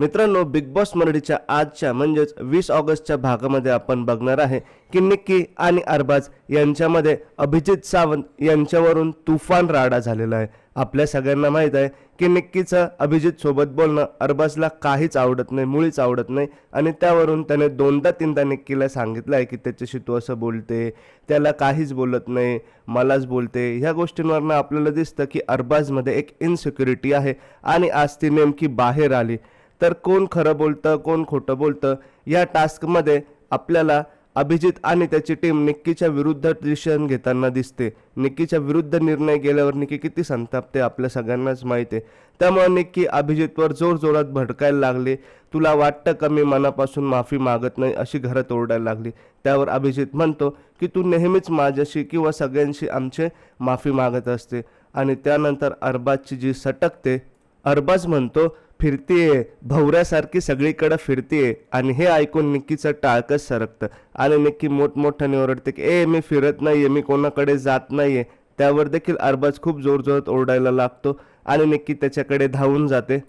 मित्रांनो big boss मराठीच्या आजच्या म्हणजेच वीस ऑगस्टच्या भागामध्ये आपण बघणार आहे की निक्की आणि अरबाज यांच्यामध्ये अभिजित सावंत यांच्यावरून तुफान राडा झालेला आहे. आपल्या सगळ्यांना माहीत आहे की निक्कीचं अभिजित सोबत बोलणं अरबाजला काहीच आवडत नाही मुळीच आवडत नाही. आणि त्यावरून त्याने दोनदा तीनदा निक्कीला सांगितलं आहे की त्याच्याशी तू असं बोलते त्याला काहीच बोलत नाही मलाच बोलते. ह्या गोष्टींवरनं आपल्याला दिसतं की अरबाजमध्ये एक इनसिक्युरिटी आहे. आणि आज ती नेमकी बाहेर आली. तर कोण खरं बोलतं कोण खोटं बोलतं या टास्कमध्ये आपल्याला अभिजित आणि त्याची टीम निक्कीच्या विरुद्ध डिसिशन घेताना दिसते. निक्कीच्या विरुद्ध निर्णय गेल्यावर निक्की किती संतापते आपल्या सगळ्यांनाच माहिती आहे. त्यामुळे निक्की अभिजितवर जोरजोरात भडकायला लागली. तुला वाटतं का मी मनापासून माफी मागत नाही अशी घरात ओरडायला लागली. त्यावर अभिजित म्हणतो की तू नेहमीच माझ्याशी किंवा सगळ्यांशी आमचे माफी मागत असते. आणि त्यानंतर अरबाजची जी सटकते अरबाज म्हणतो फिरतीये भवऱ्यासारखी सगळीकडं फिरतीये. आणि हे ऐकून निक्कीचं टाळकच सरकतं. आणि निक्की मोठमोठ्याने ओरडते की ए मी फिरत नाहीये मी कोणाकडे जात नाहीये. त्यावर देखील अरबाज खूप जोरजोरात ओरडायला लागतो. आणि निक्की त्याच्याकडे धावून जाते.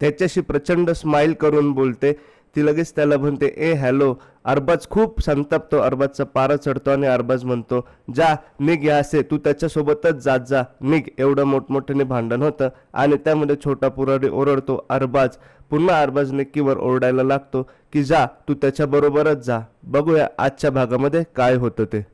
त्याच्याशी प्रचंड स्माईल करून बोलते. ती लगेच त्याला म्हणते ए हॅलो अरबाज खूप संतापतो अरबाजचा पारा चढतो आणि अरबाज म्हणतो जा निघ या असे तू त्याच्यासोबतच जात जा निघ. एवढं मोठमोठ्याने भांडण होतं आणि त्यामध्ये छोटा पुरारी ओरडतो अरबाज पुन्हा अरबाज निक्कीवर ओरडायला लागतो की जा तू त्याच्याबरोबरच जा बघूया आजच्या भागामध्ये काय होतं ते.